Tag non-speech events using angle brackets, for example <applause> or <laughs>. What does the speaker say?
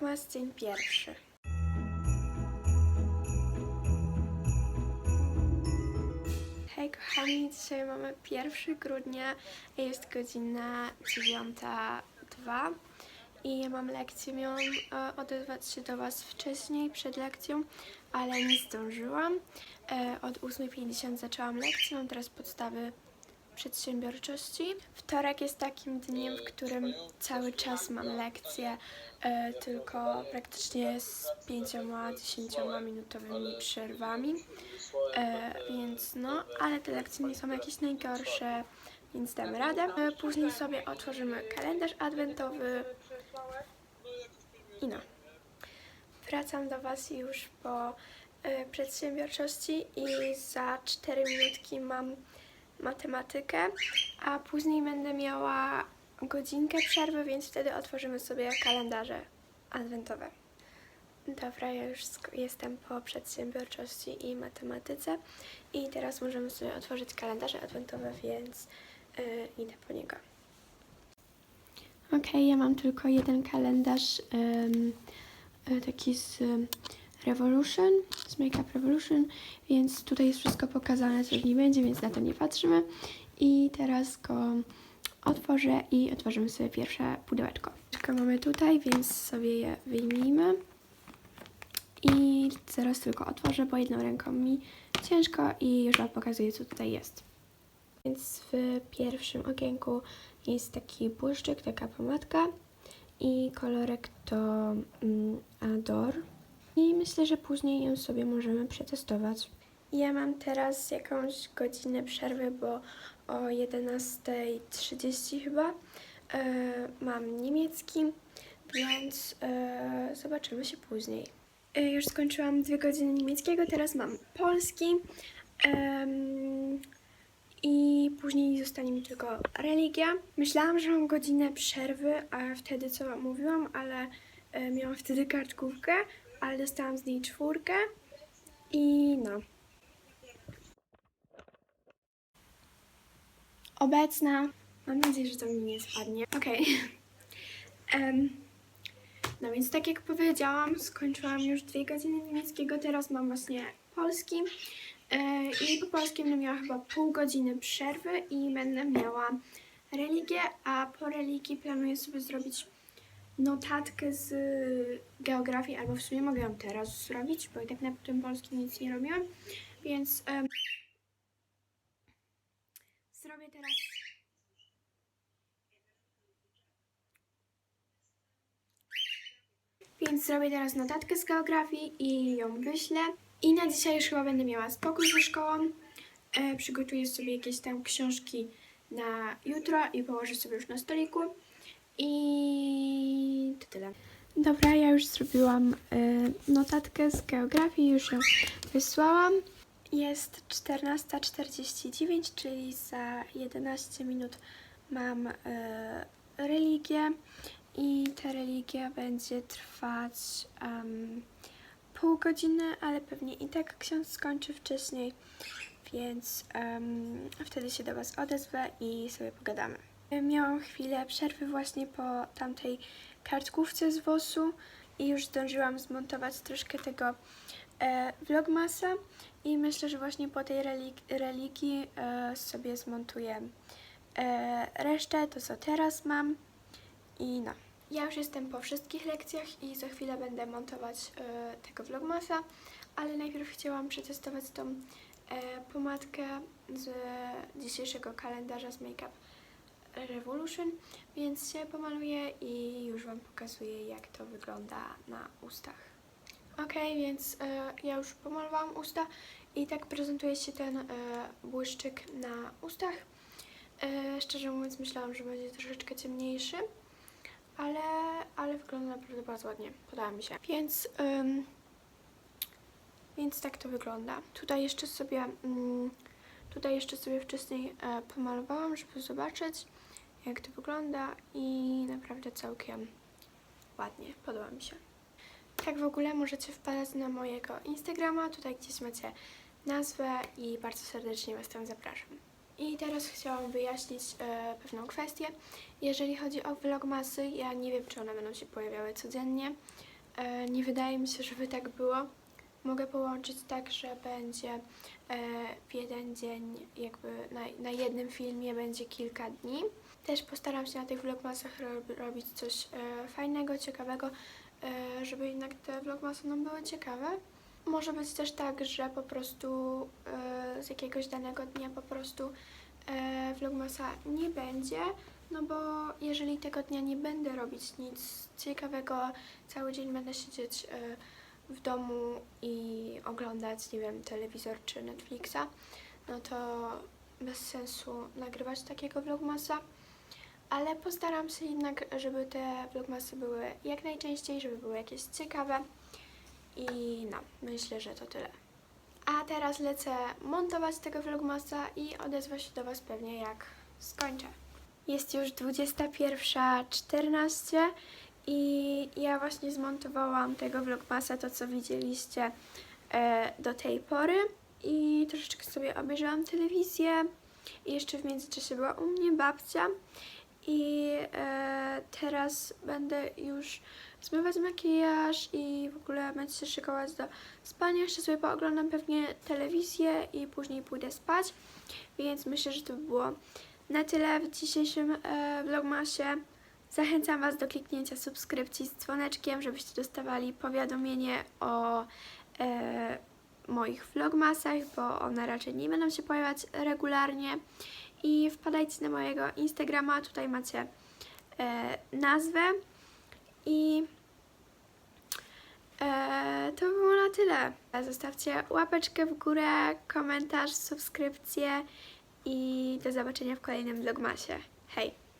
Vlogmas dzień pierwszy. Hej kochani, dzisiaj mamy 1 grudnia, jest godzina 9.02 i ja mam lekcję, miałam e, odezwać się do Was wcześniej, przed lekcją, ale nie zdążyłam. E, od 8.50 zaczęłam lekcję, mam teraz podstawy przedsiębiorczości. Wtorek jest takim dniem, w którym cały czas mam lekcje, e, tylko praktycznie z 5-10 minutowymi przerwami. E, więc no, ale te lekcje nie są jakieś najgorsze, więc damy radę. E, później sobie otworzymy kalendarz adwentowy i no. Wracam do Was już po e, przedsiębiorczości i za 4 minutki mam matematykę, a później będę miała godzinkę przerwy, więc wtedy otworzymy sobie kalendarze adwentowe. Dobra, ja już jestem po przedsiębiorczości i matematyce i teraz możemy sobie otworzyć kalendarze adwentowe, więc yy, idę po niego. Okej, ja mam tylko jeden kalendarz ym, y, taki z Revolution, z Makeup Revolution, więc tutaj jest wszystko pokazane, co w nim będzie, więc na to nie patrzymy. I teraz go otworzę i otworzymy sobie pierwsze pudełeczko. Pudełeczko mamy tutaj, więc sobie je wyjmijmy. I zaraz tylko otworzę, bo jedną ręką mi ciężko i już Wam pokazuję, co tutaj jest. Więc w pierwszym okienku jest taki błyszczyk, taka pomadka i kolorek to mm, Ador. I myślę, że później ją sobie możemy przetestować. Ja mam teraz jakąś godzinę przerwy, bo o 11.30 chyba e, mam niemiecki, więc e, zobaczymy się później. E, już skończyłam dwie godziny niemieckiego, teraz mam polski. I później zostanie mi tylko religia. Myślałam, że mam godzinę przerwy, a wtedy co mówiłam, ale miałam wtedy kartkówkę, ale dostałam z niej czwórkę i no. Obecna. Mam nadzieję, że to mi nie spadnie. Okej. <laughs> Em, no więc tak jak powiedziałam, skończyłam już dwie godziny niemieckiego, teraz mam właśnie polski. E, I po polskim będę miała chyba pół godziny przerwy i będę miała religię, a po religii planuję sobie zrobić notatkę z geografii, albo w sumie mogę ją teraz zrobić, bo i tak na tym polskim nic nie robiłam, więc em, zrobię teraz Więc zrobię teraz notatkę z geografii i ją wyślę. I na dzisiaj już chyba będę miała spokój ze szkołą. E, przygotuję sobie jakieś tam książki na jutro i położę sobie już na stoliku. I to tyle. Dobra, ja już zrobiłam e, notatkę z geografii, już ją wysłałam. Jest 14.49, czyli za 11 minut mam e, religię i ta religia będzie trwać em, pół godziny, ale pewnie i tak ksiądz skończy wcześniej, więc em, wtedy się do Was odezwę i sobie pogadamy. Miałam chwilę przerwy właśnie po tamtej kartkówce z WOS-u i już zdążyłam zmontować troszkę tego e, vlogmasa i myślę, że właśnie po tej relig- religii e, sobie zmontuję e, resztę, to co teraz mam. I no. Ja już jestem po wszystkich lekcjach i za chwilę będę montować e, tego vlogmasa, ale najpierw chciałam przetestować tą e, pomadkę z dzisiejszego kalendarza z Makeup Revolution, więc się pomaluję i już Wam pokazuję jak to wygląda na ustach. Ok, więc e, ja już pomalowałam usta i tak prezentuje się ten e, błyszczyk na ustach. E, szczerze mówiąc myślałam, że będzie troszeczkę ciemniejszy ale, ale wygląda naprawdę bardzo ładnie. Podoba mi się. Więc, ym, więc tak to wygląda. Tutaj jeszcze sobie, mm, tutaj jeszcze sobie wcześniej e, pomalowałam, żeby zobaczyć jak to wygląda i naprawdę całkiem ładnie. Podoba mi się. Tak w ogóle możecie wpadać na mojego Instagrama, tutaj gdzieś macie nazwę i bardzo serdecznie Was tam zapraszam. I teraz chciałam wyjaśnić e, pewną kwestię. Jeżeli chodzi o vlogmasy, ja nie wiem, czy one będą się pojawiały codziennie, E, nie wydaje mi się, żeby tak było. Mogę połączyć tak, że będzie e, w jeden dzień, jakby na, na jednym filmie będzie kilka dni. Też postaram się na tych vlogmasach ro- robić coś e, fajnego, ciekawego, e, żeby jednak te vlogmasy nam były ciekawe. Może być też tak, że po prostu e, z jakiegoś danego dnia po prostu vlogmasa nie będzie, no bo jeżeli tego dnia nie będę robić nic ciekawego, cały dzień będę siedzieć w domu i oglądać, nie wiem, telewizor czy Netflixa, no to bez sensu nagrywać takiego vlogmasa. Ale postaram się jednak, żeby te vlogmasy były jak najczęściej, żeby były jakieś ciekawe. I no, myślę, że to tyle. A teraz lecę montować tego vlogmasa i odezwę się do Was pewnie jak skończę. Jest już 21.14 i ja właśnie zmontowałam tego vlogmasa, to co widzieliście e, do tej pory i troszeczkę sobie obejrzałam telewizję i jeszcze w międzyczasie była u mnie babcia i e, teraz będę już zmywać makijaż i w ogóle będę się szykować do spania. Jeszcze sobie pooglądam pewnie telewizję i później pójdę spać, więc myślę, że to by było na tyle w dzisiejszym e, vlogmasie. Zachęcam Was do kliknięcia subskrypcji z dzwoneczkiem, żebyście dostawali powiadomienie o e, moich vlogmasach, bo one raczej nie będą się pojawiać regularnie. I wpadajcie na mojego Instagrama, tutaj macie e, nazwę. I e, to było na tyle. Zostawcie łapeczkę w górę, komentarz, subskrypcję i do zobaczenia w kolejnym vlogmasie. Hej!